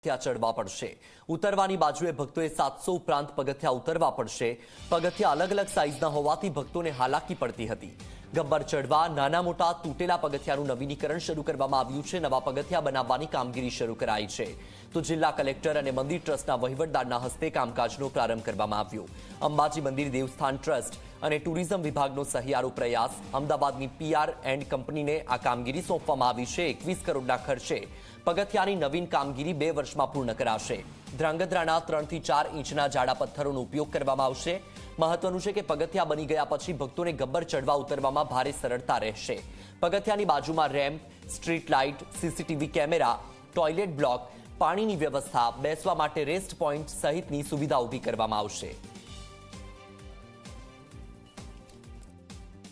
પગથિયા ચડવા પડશે. ઉતરવાની બાજુએ ભક્તોએ સાતસો ઉપરાંત પગથિયા ઉતરવા પડશે. પગથિયા અલગ અલગ સાઇઝના હોવાથી ભક્તોને હાલાકી પડતી હતી. ગબ્બર ચડવા, નાના મોટા તૂટેલા પગથિયાનું નવીનીકરણ શરૂ કરવામાં આવ્યું છે. નવા પગથિયા બનાવવાની કામગીરી શરૂ કરાઈ છે. તો જિલ્લા કલેક્ટર અને મંદિર ટ્રસ્ટના વહીવટદારના હસ્તે કામકાજનો પ્રારંભ કરવામાં આવ્યો. અંબાજી મંદિર દેવસ્થાન ટ્રસ્ટ અને ટુરિઝમ વિભાગનો સહિયારો પ્રયાસ. અમદાવાદની પીઆર એન્ડ કંપનીને આ કામગીરી સોંપવામાં આવી છે. એકવીસ કરોડના ખર્ચે પગથિયાની નવીન કામગીરી બે વર્ષમાં પૂર્ણ કરાશે. ધ્રાંગધ્રાના ત્રણથી ચાર ઇંચના જાડા પથ્થરોનો ઉપયોગ કરવામાં આવશે. મહત્વનું છે કે પગથિયા બની ગયા પછી ભક્તોને ગબ્બર ચડવા ઉતરવામાં ભારે સરળતા રહેશે. પગથિયાની બાજુમાં ramp street light, CCTV camera, toilet block, પાણીની વ્યવસ્થા, બેસવા માટે રેસ્ટ પોઈન્ટ સહિતની સુવિધા ઊભી કરવામાં આવશે.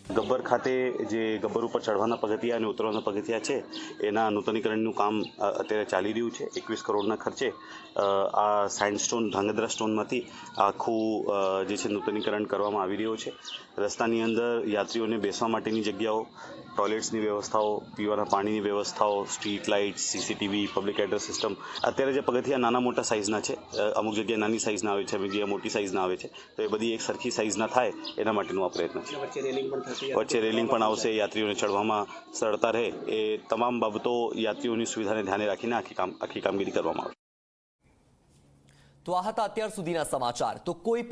ગબ્બર ખાતે જે ગબ્બર ઉપર ચઢવાના પગથિયા અને ઉતરવાના પગથિયા છે, એના નૂતનીકરણનું કામ અત્યારે ચાલી રહ્યું છે, એકવીસ કરોડના ખર્ચે. આ સાઇન્ડસ્ટોન ધાંગધ્રા સ્ટોનમાંથી આખું જે છે નૂતનીકરણ કરવામાં આવી રહ્યું છે. રસ્તાની અંદર યાત્રીઓને બેસવા માટેની જગ્યાઓ, ટોયલેટ્સની વ્યવસ્થાઓ, પીવાના પાણીની વ્યવસ્થાઓ, street light CCTV, public address system. અત્યારે જે પગથિયા નાના મોટા સાઇઝના છે અમુક જગ્યાએ નાની સાઇઝના આવે છે, અમુક જગ્યાએ મોટી સાઇઝના આવે છે, તો એ બધી એક સરખી સાઇઝના થાય, એના માટેનું આ પ્રયત્ન છે. વચ્ચે રેલિંગ પણ આવશે યાત્રીઓને ચડવામાં સરળતા રહે. એ તમામ બાબતો યાત્રીઓની સુવિધાને ધ્યાને રાખીને આખી કામ આખી કામગીરી કરવામાં આવશે. તો આ હતા અત્યાર સુધીના સમાચાર. તો કોઈ પણ